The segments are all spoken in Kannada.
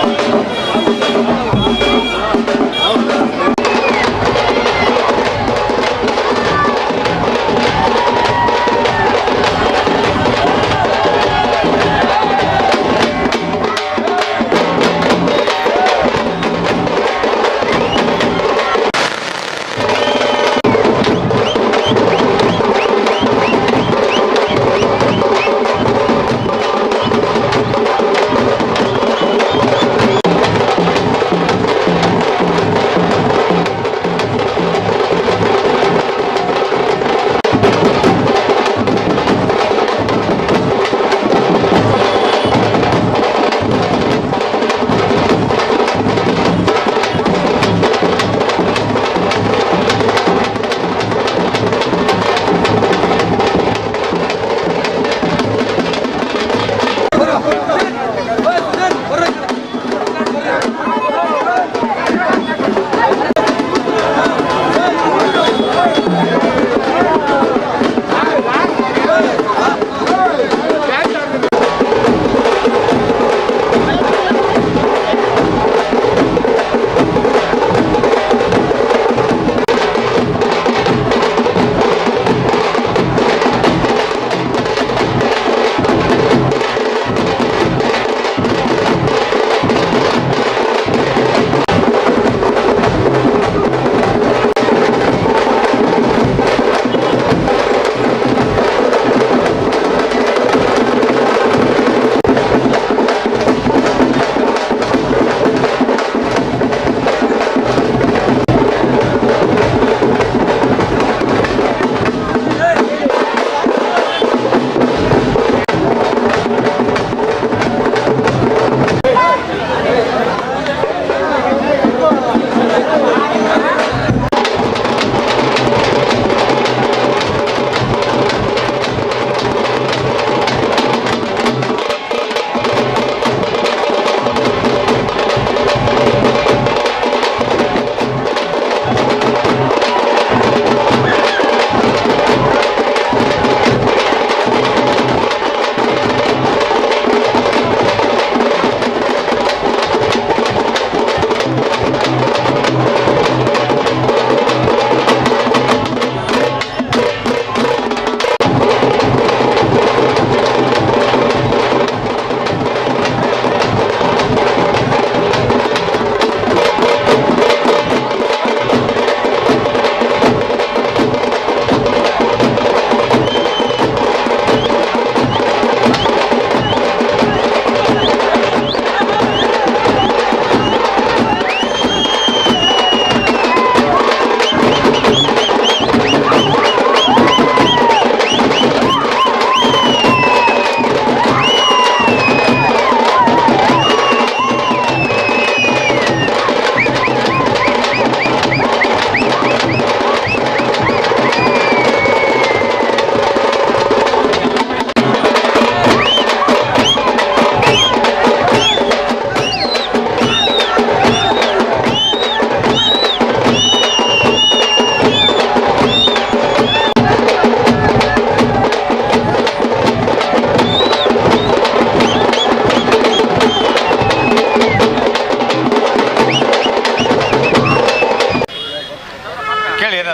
Vamos,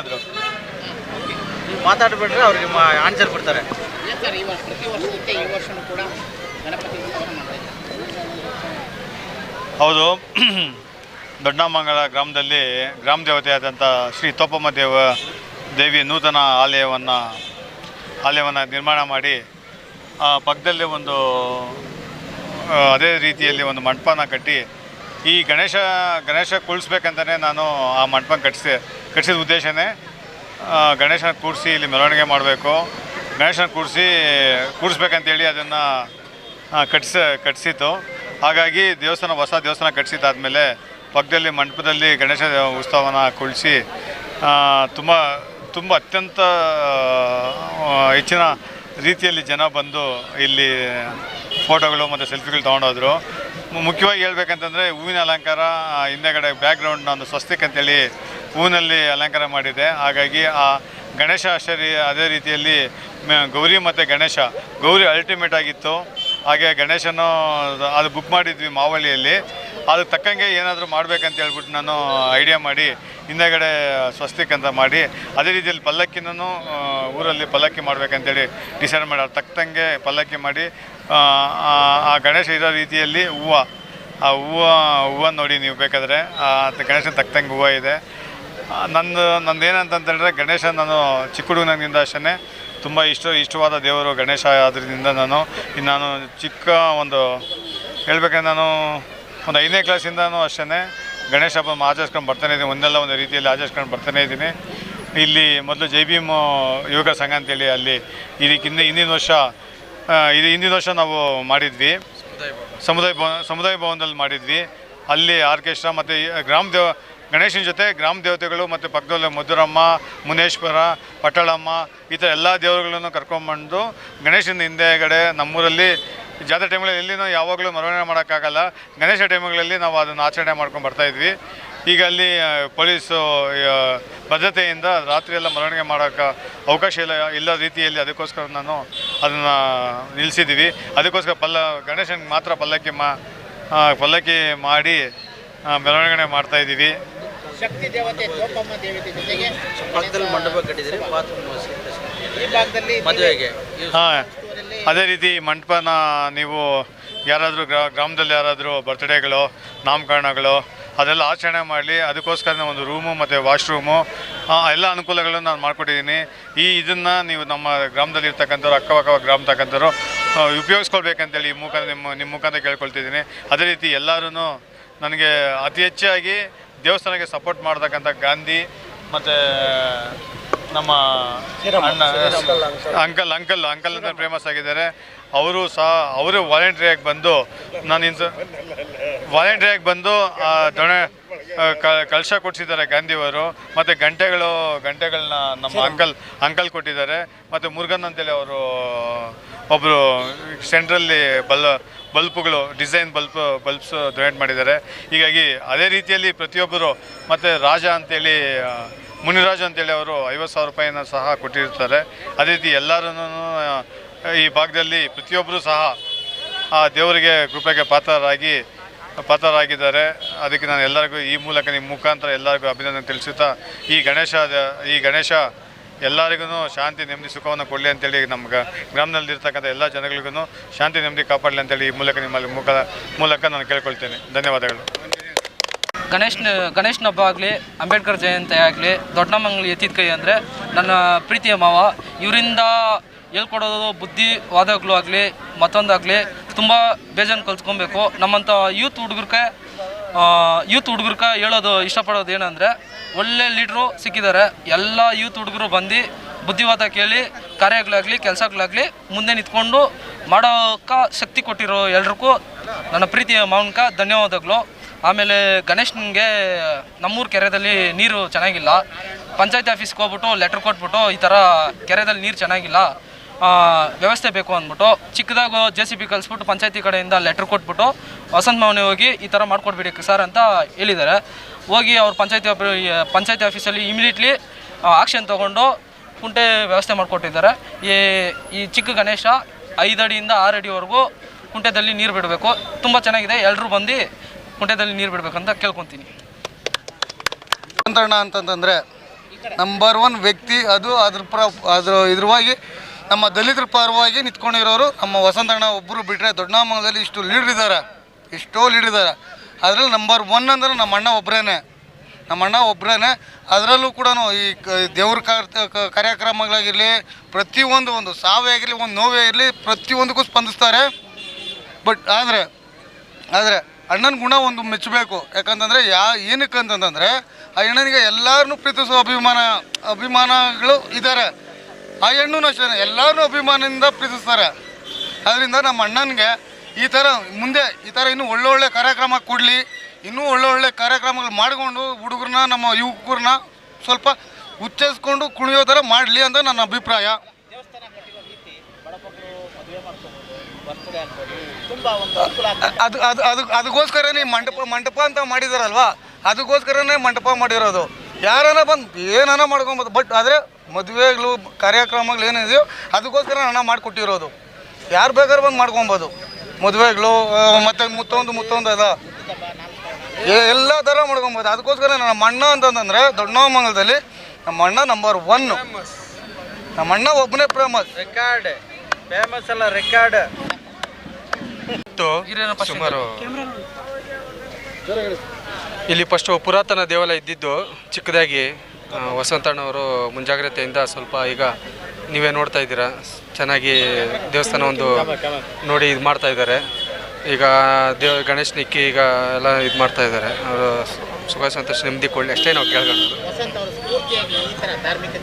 ಉತ್ಸವನ ಆನ್ಸರ್ ಕೊಡ್ತಾರೆ. ಹೌದು. ದೊಡ್ಡಮಂಗಲ ಗ್ರಾಮದಲ್ಲಿ ಗ್ರಾಮ ದೇವತೆಯಾದಂಥ ಶ್ರೀ ತೋಪಮ್ಮ ದೇವ ದೇವಿ ನೂತನ ಆಲಯವನ್ನು ಆಲಯವನ್ನು ನಿರ್ಮಾಣ ಮಾಡಿ ಆ ಪಕ್ಕದಲ್ಲಿ ಒಂದು ಅದೇ ರೀತಿಯಲ್ಲಿ ಒಂದು ಮಂಟಪನ ಕಟ್ಟಿ ಈ ಗಣೇಶ ಗಣೇಶ ಕೂಡಿಸ್ಬೇಕಂತಲೇ ನಾನು ಆ ಮಂಟಪ ಕಟ್ಟಿಸಿ, ಕಟ್ಟಿಸಿದ ಉದ್ದೇಶನೇ ಗಣೇಶನ ಕೂಡಿಸಿ ಇಲ್ಲಿ ಮೆರವಣಿಗೆ ಮಾಡಬೇಕು. ಗಣೇಶನ ಕೂಡಿಸಿ ಕೂಡಿಸ್ಬೇಕಂತೇಳಿ ಅದನ್ನು ಕಟ್ಸ ಕಟ್ಟಿಸಿತ್ತು ಹಾಗಾಗಿ ದೇವಸ್ಥಾನ, ಹೊಸ ದೇವಸ್ಥಾನ ಕಟ್ಟಿಸಿದ್ದಾದಮೇಲೆ ಪಕ್ಕದಲ್ಲಿ ಮಂಟಪದಲ್ಲಿ ಗಣೇಶ ಉತ್ಸವನ ಕುಳಿಸಿ ತುಂಬ ತುಂಬ ಅತ್ಯಂತ ಹೆಚ್ಚಿನ ರೀತಿಯಲ್ಲಿ ಜನ ಬಂದು ಇಲ್ಲಿ ಫೋಟೋಗಳು ಮತ್ತು ಸೆಲ್ಫಿಗಳು ತೊಗೊಂಡೋದ್ರು. ಮುಖ್ಯವಾಗಿ ಹೇಳ್ಬೇಕಂತಂದರೆ ಹೂವಿನ ಅಲಂಕಾರ ಹಿಂದೆಗಡೆ ಬ್ಯಾಕ್ಗ್ರೌಂಡ್ನ ಒಂದು ಸ್ವಸ್ತಿಕ್ ಅಂತೇಳಿ ಹೂವಿನಲ್ಲಿ ಅಲಂಕಾರ ಮಾಡಿದೆ. ಹಾಗಾಗಿ ಆ ಗಣೇಶ ಆಶ್ಚರ್ಯ ಅದೇ ರೀತಿಯಲ್ಲಿ ಗೌರಿ ಮತ್ತು ಗಣೇಶ. ಗೌರಿ ಅಲ್ಟಿಮೇಟ್ ಆಗಿತ್ತು. ಹಾಗೆ ಗಣೇಶನ ಅದು ಬುಕ್ ಮಾಡಿದ್ವಿ ಮಾವಳಿಯಲ್ಲಿ. ಅದಕ್ಕೆ ತಕ್ಕಂಗೆ ಏನಾದರೂ ಮಾಡಬೇಕಂತ ಹೇಳ್ಬಿಟ್ಟು ನಾನು ಐಡಿಯಾ ಮಾಡಿ, ಹಿಂದೆಗಡೆ ಸ್ವಸ್ತಿಕ್ ಅಂತ ಮಾಡಿ, ಅದೇ ರೀತಿಯಲ್ಲಿ ಪಲ್ಲಕ್ಕಿನೂ ಊರಲ್ಲಿ ಪಲ್ಲಕ್ಕಿ ಮಾಡಬೇಕಂತೇಳಿ ಡಿಸೈಡ್ ಮಾಡಿ ಅದು ತಕ್ಕಂಗೆ ಪಲ್ಲಕ್ಕಿ ಮಾಡಿ ಆ, ಗಣೇಶ ಇರೋ ರೀತಿಯಲ್ಲಿ ಹೂವು ಆ ಹೂವು ಹೂವು ನೋಡಿ ನೀವು ಬೇಕಾದರೆ ಗಣೇಶನ ತಕ್ಕಂಗೆ ಹೂವು ಇದೆ. ನಂದು ನಂದು ಏನಂತಂತೇಳಿದ್ರೆ ಗಣೇಶ ನಾನು ಚಿಕ್ಕ ಹುಡುಗನಿಂದ ಅಷ್ಟೇ ತುಂಬ ಇಷ್ಟ ಇಷ್ಟವಾದ ದೇವರು ಗಣೇಶ ಆದ್ರಿಂದ ನಾನು. ಇನ್ನು ನಾನು ಚಿಕ್ಕ ಒಂದು ಹೇಳ್ಬೇಕಂದ್ರೆ ನಾನು ಒಂದು ಐದನೇ ಕ್ಲಾಸಿಂದನೂ ಅಷ್ಟೇ ಗಣೇಶ ಹಬ್ಬ ಆಚರಿಸ್ಕೊಂಡು ಬರ್ತಾನೆ ಇದ್ದೀನಿ. ಒಂದೆಲ್ಲ ಒಂದು ರೀತಿಯಲ್ಲಿ ಆಚರಿಸ್ಕೊಂಡು ಬರ್ತಾನೆ ಇದ್ದೀನಿ. ಇಲ್ಲಿ ಮೊದಲು ಜೈ ಭೀಮ್ ಯುವಕ ಸಂಘ ಅಂತೇಳಿ ಅಲ್ಲಿ ಇದಕ್ಕಿಂತ ಹಿಂದೆ ಹಿಂದಿನ ವರ್ಷ ಇದು ಹಿಂದಿನ ವರ್ಷ ನಾವು ಮಾಡಿದ್ವಿ. ಸಮುದಾಯ ಭವನ. ಸಮುದಾಯ ಭವನದಲ್ಲಿ ಮಾಡಿದ್ವಿ. ಅಲ್ಲಿ ಆರ್ಕೆಸ್ಟ್ರಾ ಮತ್ತು ಗ್ರಾಮ ದೇವ ಗಣೇಶನ ಜೊತೆ ಗ್ರಾಮ ದೇವತೆಗಳು ಮತ್ತು ಪಕ್ಕದಲ್ಲಿ ಮಧುರಮ್ಮ ಮುನೇಶ್ವರ ಪಟ್ಟಳಮ್ಮ ಈ ಥರ ಎಲ್ಲ ದೇವರುಗಳನ್ನು ಕರ್ಕೊಂಬಂದು ಗಣೇಶನ ಹಿಂದೆಗಡೆ ನಮ್ಮೂರಲ್ಲಿ ಜಾತ್ರೆ ಟೈಮ್ಗಳಲ್ಲಿ ಎಲ್ಲಿನೂ ಯಾವಾಗಲೂ ಮೆರವಣಿಗೆ ಮಾಡೋಕ್ಕಾಗಲ್ಲ. ಗಣೇಶ ಟೈಮ್ಗಳಲ್ಲಿ ನಾವು ಅದನ್ನು ಆಚರಣೆ ಮಾಡ್ಕೊಂಡು ಬರ್ತಾಯಿದ್ವಿ ಈಗ ಅಲ್ಲಿ ಪೊಲೀಸು ಭದ್ರತೆಯಿಂದ ರಾತ್ರಿ ಎಲ್ಲ ಮೆರವಣಿಗೆ ಮಾಡೋಕ್ಕೆ ಅವಕಾಶ ಇಲ್ಲ ಇಲ್ಲ ರೀತಿಯಲ್ಲಿ ಅದಕ್ಕೋಸ್ಕರ ನಾನು ಅದನ್ನು ನಿಲ್ಲಿಸಿದ್ದೀವಿ ಅದಕ್ಕೋಸ್ಕರ ಪಲ್ಲ ಗಣೇಶನಿಗೆ ಮಾತ್ರ ಪಲ್ಲಕ್ಕಿ ಮಾ ಪಲ್ಲಕ್ಕಿ ಮಾಡಿ ಮೆರವಣಿಗೆ ಮಾಡ್ತಾ ಇದ್ದೀವಿ. ಶಕ್ತಿ ದೇವತೆ ತೋಪಮ್ಮ ದೇವತೆ ಜೊತೆಗೆ ಪಕ್ಕದಲ್ಲಿ ಮಂಟಪ ಕಟ್ಟಿದ್ದೀರಿ ಬಾತ್ರೂಮ್ ಈ ಭಾಗದಲ್ಲಿ ಮದುವೆಗೆ. ಹಾಂ ಅದೇ ರೀತಿ ಮಂಟಪನ ನೀವು ಯಾರಾದರೂ ಗ್ರಾ ಗ್ರಾಮದಲ್ಲಿ ಯಾರಾದರೂ ಬರ್ತ್ಡೇಗಳು ನಾಮಕರಣಗಳು ಅದೆಲ್ಲ ಆಚರಣೆ ಮಾಡಲಿ, ಅದಕ್ಕೋಸ್ಕರ ಒಂದು ರೂಮು ಮತ್ತು ವಾಶ್ರೂಮು ಎಲ್ಲ ಅನುಕೂಲಗಳನ್ನು ನಾನು ಮಾಡಿಕೊಟ್ಟಿದ್ದೀನಿ. ಈ ಇದನ್ನು ನೀವು ನಮ್ಮ ಗ್ರಾಮದಲ್ಲಿ ಇರ್ತಕ್ಕಂಥವ್ರು ಅಕ್ಕಪಕ್ಕ ಗ್ರಾಮ ತಕ್ಕಂಥವ್ರು ಉಪಯೋಗಿಸ್ಕೊಳ್ಬೇಕಂತೇಳಿ ಈ ಮುಖ ನಿಮ್ಮ ನಿಮ್ಮ ಮುಖಾಂತರ ಕೇಳ್ಕೊಳ್ತಿದ್ದೀನಿ. ಅದೇ ರೀತಿ ಎಲ್ಲರೂ ನನಗೆ ಅತಿ ಹೆಚ್ಚಾಗಿ ದೇವಸ್ಥಾನಕ್ಕೆ ಸಪೋರ್ಟ್ ಮಾಡ್ತಕ್ಕಂಥ ಗಾಂಧಿ, ಮತ್ತು ನಮ್ಮ ಅಣ್ಣ ಅಂಕಲ್ ಅಂಕಲ್. ಅಂಕಲ್ ಅಂತ ಫೇಮಸ್ ಆಗಿದ್ದಾರೆ. ಅವರು ಸಹ ಅವರು ವಾಲಂಟ್ರಿಯಾಗಿ ಬಂದು ನಾನು ಇನ್ಸ ವಾಲಂಟ್ರಿಯಾಗಿ ಬಂದು ಆ ದೊಣೆ ಕಲಶ ಕೊಡಿಸಿದ್ದಾರೆ ಗಾಂಧಿಯವರು. ಮತ್ತು ಗಂಟೆಗಳು ಗಂಟೆಗಳನ್ನ ನಮ್ಮ ಅಂಕಲ್ ಅಂಕಲ್ ಕೊಟ್ಟಿದ್ದಾರೆ. ಮತ್ತು ಮುರುಗನ್ ಅಂತೇಳಿ ಅವರು ಒಬ್ಬರು ಸೆಂಟ್ರಲ್ಲಿ ಬಲ್ ಬಲ್ಪ್ಗಳು ಡಿಸೈನ್ ಬಲ್ಪ್ ಬಲ್ಬ್ಸ್ ಡೊನೇಟ್ ಮಾಡಿದ್ದಾರೆ. ಹೀಗಾಗಿ ಅದೇ ರೀತಿಯಲ್ಲಿ ಪ್ರತಿಯೊಬ್ಬರು ಮತ್ತು ರಾಜ ಅಂತೇಳಿ ಮುನಿರಾಜ್ ಅಂತೇಳಿ ಅವರು ಐವತ್ತು ಸಾವಿರ ರೂಪಾಯಿನ ಸಹ ಕೊಟ್ಟಿರ್ತಾರೆ. ಅದೇ ರೀತಿ ಎಲ್ಲರೂ ಈ ಭಾಗದಲ್ಲಿ ಪ್ರತಿಯೊಬ್ಬರೂ ಸಹ, ಆ, ದೇವರಿಗೆ ಕೃಪೆಗೆ ಪಾತ್ರರಾಗಿ, ಪಾತ್ರರಾಗಿದ್ದಾರೆ. ಅದಕ್ಕೆ ನಾನು ಎಲ್ಲರಿಗೂ ಈ ಮೂಲಕ ನಿಮ್ಮ ಮುಖಾಂತರ ಎಲ್ಲರಿಗೂ ಅಭಿನಂದನೆ ತಿಳಿಸುತ್ತಾ, ಈ ಗಣೇಶ ಈ ಗಣೇಶ ಎಲ್ಲರಿಗೂ ಶಾಂತಿ, ನೆಮ್ಮದಿ, ಸುಖವನ್ನು ಕೊಡಲಿ ಅಂತೇಳಿ ನಮ್ಮ ಗ್ರಾಮದಲ್ಲಿರ್ತಕ್ಕಂಥ ಎಲ್ಲ ಜನಗಳಿಗೂ ಶಾಂತಿ, ನೆಮ್ಮದಿ ಕಾಪಾಡಲಿ ಅಂತೇಳಿ ಈ ಮೂಲಕ ನಿಮ್ಮಲ್ಲಿ ಮುಖ, ಮೂಲಕ ನಾನು ಕೇಳ್ಕೊಳ್ತೇನೆ. ಧನ್ಯವಾದಗಳು. ಗಣೇಶನ ಗಣೇಶನ ಹಬ್ಬ ಆಗಲಿ, ಅಂಬೇಡ್ಕರ್ ಜಯಂತಿ ಆಗಲಿ, ದೊಡ್ಡಮಂಗ್ಲಿ ಎತ್ತಿದ ಕೈ ಅಂದರೆ ನನ್ನ ಪ್ರೀತಿಯ ಮಾವ. ಇವರಿಂದ ಹೇಳ್ಕೊಡೋದು ಬುದ್ಧಿವಾದಗಳು ಆಗಲಿ, ಮತ್ತೊಂದಾಗಲಿ ತುಂಬ ಬೇಜಾನ್ ಕಲ್ತ್ಕೊಬೇಕು. ನಮ್ಮಂಥ ಯೂತ್ ಹುಡುಗರ್ಗೆ ಯೂತ್ ಹುಡುಗರ್ಗೆ ಹೇಳೋದು ಇಷ್ಟಪಡೋದು ಏನಂದರೆ ಒಳ್ಳೆ ಲೀಡ್ರು ಸಿಕ್ಕಿದ್ದಾರೆ. ಎಲ್ಲ ಯೂತ್ ಹುಡುಗರು ಬಂದು ಬುದ್ಧಿವಾದ ಕೇಳಿ, ಕಾರ್ಯಗಳಾಗಲಿ, ಕೆಲಸಗಳಾಗಲಿ ಮುಂದೆ ನಿಂತ್ಕೊಂಡು ಮಾಡೋಕ್ಕೆ ಶಕ್ತಿ ಕೊಟ್ಟಿರೋ ಎಲ್ರಿಗೂ ನನ್ನ ಪ್ರೀತಿಯ ಮಾವನಕ ಧನ್ಯವಾದಗಳು. ಆಮೇಲೆ ಗಣೇಶನಿಗೆ ನಮ್ಮೂರು ಕೆರೆದಲ್ಲಿ ನೀರು ಚೆನ್ನಾಗಿಲ್ಲ. ಪಂಚಾಯತ್ ಆಫೀಸ್ಗೆ ಹೋಗ್ಬಿಟ್ಟು ಲೆಟ್ರ್ ಕೊಟ್ಬಿಟ್ಟು ಈ ಥರ ಕೆರೆದಲ್ಲಿ ನೀರು ಚೆನ್ನಾಗಿಲ್ಲ ವ್ಯವಸ್ಥೆ ಬೇಕು ಅಂದ್ಬಿಟ್ಟು ಚಿಕ್ಕದಾಗ ಜೆ ಸಿ ಬಿ ಕಲಿಸ್ಬಿಟ್ಟು ಪಂಚಾಯತಿ ಕಡೆಯಿಂದ ಲೆಟ್ರ್ ಕೊಟ್ಬಿಟ್ಟು ವಸಂತ ಮೌನಿ ಹೋಗಿ ಈ ಥರ ಮಾಡ್ಕೊಡ್ಬಿಡಿ ಸರ್ ಅಂತ ಹೇಳಿದ್ದಾರೆ. ಹೋಗಿ ಅವ್ರು ಪಂಚಾಯತಿ ಪಂಚಾಯತಿ ಆಫೀಸಲ್ಲಿ ಇಮಿಡಿಯೇಟ್ಲಿ ಆಕ್ಷನ್ ತೊಗೊಂಡು ಕುಂಟೆ ವ್ಯವಸ್ಥೆ ಮಾಡಿಕೊಟ್ಟಿದ್ದಾರೆ. ಈ ಈ ಚಿಕ್ಕ ಗಣೇಶ ಐದು ಅಡಿಯಿಂದ ಆರು ಅಡಿವರೆಗೂ ಕುಂಟೆದಲ್ಲಿ ನೀರು ಬಿಡಬೇಕು. ತುಂಬ ಚೆನ್ನಾಗಿದೆ. ಎಲ್ಲರೂ ಬಂದು ಕುಂಟೆದಲ್ಲಿ ನೀರು ಬಿಡಬೇಕಂತ ಕೇಳ್ಕೊತೀನಿ. ನಿಯಂತ್ರಣ ಅಂತಂತಂದರೆ ನಂಬರ್ ಒನ್ ವ್ಯಕ್ತಿ ಅದು, ಅದ್ರ ಪ್ರ, ಅದ್ರ ಇದ್ರವಾಗಿ ನಮ್ಮ ದಲಿತರ ಪರವಾಗಿ ನಿಂತ್ಕೊಂಡಿರೋರು, ನಮ್ಮ ವಸಂತಣ್ಣ ಒಬ್ಬರು ಬಿಟ್ಟರೆ ದೊಡ್ಡನಾಮಂಗಲದಲ್ಲಿ ಇಷ್ಟು ಲೀಡ್ರ್ ಇದ್ದಾರೆ. ಎಷ್ಟೋ ಲೀಡ್ರ್ ಇದ್ದಾರೆ. ಅದರಲ್ಲಿ ನಂಬರ್ ಒನ್ ಅಂದ್ರೆ ನಮ್ಮ ಅಣ್ಣ ಒಬ್ಬರೇನೆ ನಮ್ಮ ಅಣ್ಣ ಒಬ್ಬರೇನೆ ಅದರಲ್ಲೂ ಕೂಡ ಈ ದೇವ್ರ ಕಾರ್ಯಕ್ರಮಗಳಾಗಿರಲಿ, ಪ್ರತಿಯೊಂದು ಒಂದು ಸಾವೇ ಆಗಿರಲಿ, ಒಂದು ನೋವೇ ಇರಲಿ ಪ್ರತಿಯೊಂದಕ್ಕೂ ಸ್ಪಂದಿಸ್ತಾರೆ. ಬಟ್ ಆದರೆ ಆದರೆ ಅಣ್ಣನ ಗುಣ ಒಂದು ಮೆಚ್ಚಬೇಕು. ಯಾಕಂತಂದರೆ ಯಾ, ಏನಕ್ಕೆ ಅಂತಂತಂದರೆ, ಆ ಅಣ್ಣನಿಗೆ ಎಲ್ಲರನ್ನೂ ಪ್ರೀತಿಸುವ ಅಭಿಮಾನ, ಅಭಿಮಾನಗಳು ಇದ್ದಾರೆ ಆ ಹೆಣ್ಣು ಅಷ್ಟೇ ಎಲ್ಲರೂ ಅಭಿಮಾನದಿಂದ ಪ್ರೀತಿಸ್ತಾರೆ. ಅದರಿಂದ ನಮ್ಮ ಅಣ್ಣನಿಗೆ ಈ ಥರ ಮುಂದೆ ಈ ಥರ ಇನ್ನೂ ಒಳ್ಳೊಳ್ಳೆ ಕಾರ್ಯಕ್ರಮ ಕೊಡಲಿ, ಇನ್ನೂ ಒಳ್ಳೊಳ್ಳೆ ಕಾರ್ಯಕ್ರಮಗಳು ಮಾಡಿಕೊಂಡು ಹುಡುಗರನ್ನ, ನಮ್ಮ ಯುವಕರನ್ನ ಸ್ವಲ್ಪ ಉಚ್ಚರಿಸ್ಕೊಂಡು ಕುಣಿಯೋ ಥರ ಮಾಡಲಿ ಅಂತ ನನ್ನ ಅಭಿಪ್ರಾಯ. ಅದು ಅದು ಅದು ಅದಕ್ಕೋಸ್ಕರನೇ ಮಂಟಪ ಮಂಟಪ ಅಂತ ಮಾಡಿದಾರಲ್ವಾ? ಅದಕ್ಕೋಸ್ಕರನೇ ಮಂಟಪ ಮಾಡಿರೋದು. ಯಾರನ್ನ ಬಂದು ಏನಾನ ಮಾಡ್ಕೊಬೋದು ಬಟ್ ಆದರೆ ಮದುವೆಗಳು ಕಾರ್ಯಕ್ರಮಗಳು ಏನಿದೆಯೋ ಅದಕ್ಕೋಸ್ಕರ ಹಣ ಮಾಡಿಕೊಟ್ಟಿರೋದು. ಯಾರು ಬೇಕಾದ್ರೂ ಬಂದು ಮಾಡ್ಕೊಬೋದು. ಮದುವೆಗಳು ಮತ್ತೆ ಮುತ್ತೊಂದು ಮುತ್ತೊಂದು ಅದ. ಎಲ್ಲ ಥರ ಮಾಡ್ಕೊಬೋದು. ಅದಕ್ಕೋಸ್ಕರ ನಮ್ಮ ಅಣ್ಣ ಅಂತಂದ್ರೆ ದೊಡ್ಡಮಂಗಲದಲ್ಲಿ ನಮ್ಮ ಅಣ್ಣ ನಂಬರ್ ಒನ್ನು ನಮ್ಮ ಅಣ್ಣ ಒಬ್ಬನೇ ಫೇಮಸ್ ರೆಕಾರ್ಡ್ ಫೇಮಸ್ ಅಲ್ಲ ರೆಕಾರ್ಡ್ ಸುಮಾರು ಇಲ್ಲಿ ಫಸ್ಟು ಪುರಾತನ ದೇವಾಲಯ ಇದ್ದಿದ್ದು ಚಿಕ್ಕದಾಗಿ ವಸಂತಣ್ಣವರು ಮುಂಜಾಗ್ರತೆಯಿಂದ ಸ್ವಲ್ಪ ಈಗ ನೀವೇ ನೋಡ್ತಾ ಇದ್ದೀರಾ. ಚೆನ್ನಾಗಿ ದೇವಸ್ಥಾನ ಒಂದು ನೋಡಿ ಇದು ಮಾಡ್ತಾ ಇದ್ದಾರೆ. ಈಗ ದೇವ ಗಣೇಶ್ ನಿಕ್ಕಿ ಈಗ ಎಲ್ಲ ಇದು ಮಾಡ್ತಾ ಇದ್ದಾರೆ. ಅವರು ಸುಖ ಸಂತೋಷ ನೆಮ್ಮದಿ ಕೊಡಲಿ ಅಷ್ಟೇ ನಾವು ಕೇಳ್ಕೊಂಡು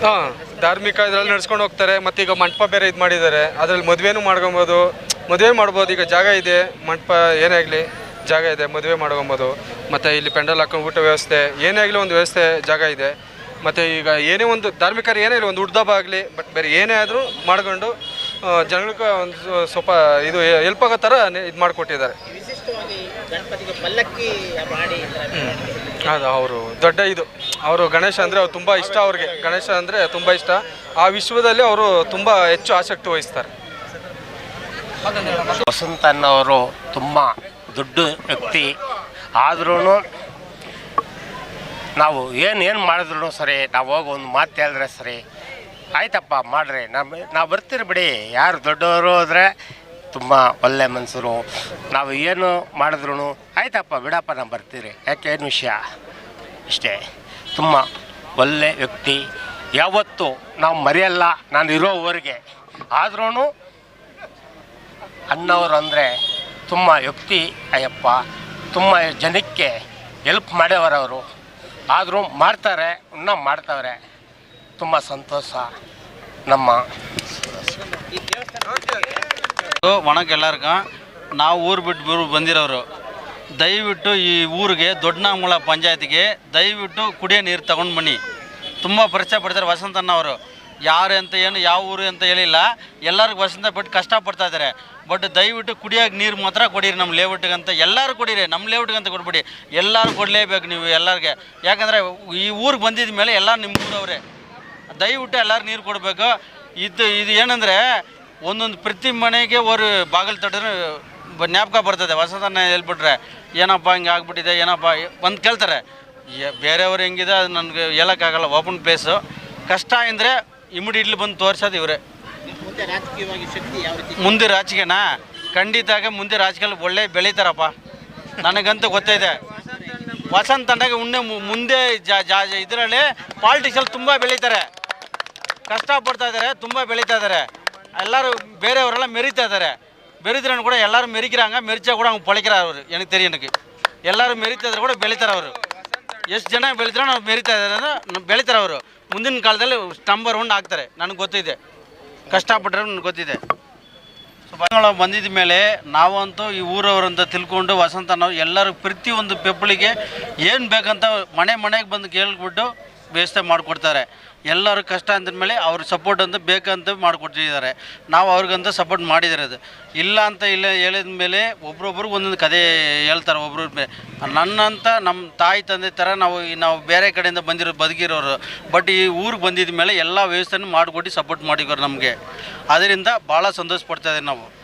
ಹಾಂ ಧಾರ್ಮಿಕ ಇದರಲ್ಲಿ ನಡ್ಸ್ಕೊಂಡು ಹೋಗ್ತಾರೆ ಮತ್ತು ಈಗ ಮಂಟಪ ಬೇರೆ ಇದು ಮಾಡಿದ್ದಾರೆ. ಅದರಲ್ಲಿ ಮದುವೆನೂ ಮಾಡ್ಕೊಬೋದು ಮದುವೆ ಮಾಡ್ಬೋದು ಈಗ ಜಾಗ ಇದೆ ಮಂಟಪ ಏನೇ ಆಗಲಿ ಜಾಗ ಇದೆ ಮದುವೆ ಮಾಡ್ಕೊಬೋದು. ಮತ್ತು ಇಲ್ಲಿ ಪೆಂಡಲ್ ಹಾಕೊಂಡು ಊಟ ವ್ಯವಸ್ಥೆ ಏನೇ ಆಗಲಿ ಒಂದು ವ್ಯವಸ್ಥೆ ಜಾಗ ಇದೆ. ಮತ್ತು ಈಗ ಏನೇ ಒಂದು ಧಾರ್ಮಿಕರು ಏನೇ ಇಲ್ಲ ಒಂದು ಹುಡ್ದಬ್ಬ ಆಗಲಿ ಬಟ್ ಬೇರೆ ಏನೇ ಆದರೂ ಮಾಡ್ಕೊಂಡು ಜನಗಳಿಗೆ ಒಂದು ಸ್ವಲ್ಪ ಇದು ಹೆಲ್ಪ್ ಆಗೋ ಥರ ಇದು ಮಾಡಿಕೊಟ್ಟಿದ್ದಾರೆ. ಅದು ಅವರು ದೊಡ್ಡ ಇದು. ಅವರು ಗಣೇಶ ಅಂದರೆ ಅವ್ರು ತುಂಬ ಇಷ್ಟ ಅವ್ರಿಗೆ. ಗಣೇಶ ಅಂದರೆ ತುಂಬ ಇಷ್ಟ. ಆ ವಿಶ್ವದಲ್ಲಿ ಅವರು ತುಂಬ ಹೆಚ್ಚು ಆಸಕ್ತಿ ವಹಿಸ್ತಾರೆ. ವಸಂತಣ್ಣವರು ತುಂಬ ದೊಡ್ಡ ವ್ಯಕ್ತಿ. ಆದ್ರೂ ನಾವು ಏನು ಏನು ಮಾಡಿದ್ರು ಸರಿ ನಾವು ಹೋಗಿ ಒಂದು ಮಾತು ಹೇಳಿದ್ರೆ ಸರಿ. ಆಯ್ತಪ್ಪ, ಮಾಡ್ರಿ. ನಮ್ಮ ನಾವು ಬರ್ತೀರಿ ಬಿಡಿ. ಯಾರು ದೊಡ್ಡವರು ಹೋದರೆ ತುಂಬ ಒಳ್ಳೆ ಮನ್ಸರು. ನಾವು ಏನು ಮಾಡಿದ್ರು ಆಯ್ತಪ್ಪ, ಬಿಡಪ್ಪ, ನಾವು ಬರ್ತೀರಿ. ಯಾಕೆ, ಏನು ವಿಷಯ? ಇಷ್ಟೇ. ತುಂಬ ಒಳ್ಳೆ ವ್ಯಕ್ತಿ. ಯಾವತ್ತೂ ನಾವು ಮರೆಯಲ್ಲ. ನಾನು ಇರೋವರೆಗೆ ಆದ್ರೂ ಅಣ್ಣವರು ಅಂದರೆ ತುಂಬ ವ್ಯಕ್ತಿ ಅಯ್ಯಪ್ಪ. ತುಂಬ ಜನಕ್ಕೆ ಹೆಲ್ಪ್ ಮಾಡ್ಯವರವರು. ಆದರೂ ಮಾಡ್ತಾರೆ, ಇನ್ನೂ ಮಾಡ್ತಾವ್ರೆ. ತುಂಬ ಸಂತೋಷ, ನಮ್ಮ ವಣಕ್ಕೆ ಎಲ್ಲರಿಗೂ. ನಾವು ಊರು ಬಿಟ್ಟು ಬಂದಿರೋರು. ದಯವಿಟ್ಟು ಈ ಊರಿಗೆ ದೊಡ್ಡನಾಮೂಳ ಪಂಚಾಯತಿಗೆ ದಯವಿಟ್ಟು ಕುಡಿಯೋ ನೀರು ತಗೊಂಡು ಬನ್ನಿ. ತುಂಬ ಪರಿಚಯ ಪಡ್ತಾರೆ ವಸಂತಣ್ಣ ಅವರು. ಯಾರು ಅಂತ ಏನು, ಯಾವ ಊರು ಅಂತ ಹೇಳಿಲ್ಲ. ಎಲ್ಲರಿಗೂ ವಸಂತ ಬಿಟ್ಟು ಕಷ್ಟಪಡ್ತಾ ಇದ್ದಾರೆ ಬಟ್ ದಯವಿಟ್ಟು ಕುಡಿಯೋಕೆ ನೀರು ಮಾತ್ರ ಕೊಡಿರಿ ನಮ್ಮ ಲೇಔಟ್ಗೆ ಅಂತ ಎಲ್ಲರೂ ಕೊಡಿರಿ. ನಮ್ಮ ಲೇಔಟ್ಗೆ ಅಂತ ಕೊಡ್ಬಿಡಿ ಎಲ್ಲರೂ ಕೊಡಲೇಬೇಕು ನೀವು ಎಲ್ಲರಿಗೆ. ಯಾಕಂದರೆ ಈ ಊರಿಗೆ ಬಂದಿದ ಮೇಲೆ ಎಲ್ಲ ನಿಮ್ಮ ಊರವರೇ. ದಯವಿಟ್ಟು ಎಲ್ಲರೂ ನೀರು ಕೊಡಬೇಕು. ಇದು ಇದು ಏನಂದರೆ ಒಂದೊಂದು ಪ್ರತಿ ಮನೆಗೆ ಅವರು ಬಾಗಿಲು ತಟ್ಟಿದ್ರೆ ಜ್ಞಾಪಕ ಬರ್ತದೆ. ಹೊಸದನ್ನ ಹೇಳ್ಬಿಟ್ರೆ ಏನಪ್ಪ ಹಿಂಗೆ ಆಗ್ಬಿಟ್ಟಿದೆ ಏನಪ್ಪ? ಒಂದು ಕೇಳ್ತಾರೆ. ಬೇರೆಯವರು ಹೆಂಗಿದೆ? ಅದು ನನಗೆ ಹೇಳೋಕ್ಕಾಗಲ್ಲ ಓಪನ್ ಪ್ಲೇಸು ಕಷ್ಟ ಅಂದರೆ ಇಮಿಡಿಯೇಟ್ಲಿ ಬಂದು ತೋರಿಸೋದು ಇವರೇ. ಮುಂದೆ ರಾಜಕೀಯವಾಗಿ ಶಕ್ತಿ ಯಾವ ರೀತಿ? ಮುಂದೆ ರಾಜಕೀಯನ? ಖಂಡಿತಾಗ ಮುಂದೆ ರಾಜಕೀಯ ಒಳ್ಳೆ ಬೆಳೀತಾರಪ್ಪ. ನನಗಂತೂ ಗೊತ್ತಿದೆ ವಸಂತ ಅಂದಾಗ ಉಣ್ಣೆ ಮುಂದೆ ಜಾ ಜಾ ಇದರಲ್ಲಿ ಪಾಲಿಟಿಕ್ಸಲ್ಲಿ ತುಂಬ ಬೆಳೀತಾರೆ. ಕಷ್ಟ ಕಷ್ಟಪಡ್ತಾ ಇದ್ದಾರೆ, ತುಂಬ ಬೆಳೀತಾ ಇದ್ದಾರೆ. ಎಲ್ಲರೂ ಬೇರೆಯವರೆಲ್ಲ ಮೆರಿತಾ ಇದ್ದಾರೆ. ಮೆರಿದ್ರೂ ಕೂಡ ಎಲ್ಲರೂ ಮೆರಿಕ್கிறாங்க ಮೆರಿಚಾ ಕೂಡ அவங்க பழைக்கிறார் ಅವರು, எனக்கு தெரியும் எனக்கு. ಎಲ್ಲರೂ ಮೆರಿತಾ ಕೂಡ ಬೆಳೀತಾರೆ ಅವರು. ಎಷ್ಟು ಜನ ಬೆಳೀತಾರೆ ನಾವು ಮೆರಿತಾ ಇದ್ದಾರೆ ಬೆಳೀತಾರೆ ಅವರು. ಮುಂದಿನ ಕಾಲದಲ್ಲಿ ಸ್ಟಂಬರ್ ಒಂದು ಆಗ್ತಾರೆ, ನನಗೆ ಗೊತ್ತಿದೆ. ಕಷ್ಟಪಟ್ಟರೆ ನನಗೆ ಗೊತ್ತಿದೆ. ಸೊ ಬಂದಿದ್ದ ಮೇಲೆ ನಾವಂತೂ ಈ ಊರವರಂತ ತಿಳ್ಕೊಂಡು ವಸಂತ ನಾವು ಎಲ್ಲರೂ ಪ್ರತಿಯೊಂದು ಪೆಪ್ಪಳಿಗೆ ಏನು ಬೇಕಂತ ಮನೆ ಮನೆಗೆ ಬಂದು ಕೇಳಿಬಿಟ್ಟು ವ್ಯವಸ್ಥೆ ಮಾಡಿಕೊಡ್ತಾರೆ. ಎಲ್ಲರೂ ಕಷ್ಟ ಅಂದಮೇಲೆ ಅವ್ರ ಸಪೋರ್ಟ್ ಅಂತ ಬೇಕಂತ ಮಾಡಿಕೊಟ್ಟಿದ್ದಾರೆ ನಾವು ಅವ್ರಿಗಂತ ಸಪೋರ್ಟ್ ಮಾಡಿದಿರೋದು ಇಲ್ಲ ಅಂತ ಇಲ್ಲ ಹೇಳಿದ ಮೇಲೆ ಒಬ್ರೊಬ್ರಿಗೆ ಒಂದೊಂದು ಕದೆ ಹೇಳ್ತಾರೆ ಒಬ್ರು ನನ್ನಂತ ನಮ್ಮ ತಾಯಿ ತಂದೆ ಥರ ನಾವು ನಾವು ಬೇರೆ ಕಡೆಯಿಂದ ಬಂದಿರೋ ಬದುಕಿರೋರು. ಬಟ್ ಈ ಊರಿಗೆ ಬಂದಿದ ಮೇಲೆ ಎಲ್ಲ ವ್ಯವಸ್ಥೆನೂ ಮಾಡಿಕೊಟ್ಟು ಸಪೋರ್ಟ್ ಮಾಡಿದ್ದಾರೆ ನಮಗೆ. ಅದರಿಂದ ಭಾಳ ಸಂತೋಷ ಪಡ್ತಾಯಿದ್ದೀವಿ ನಾವು.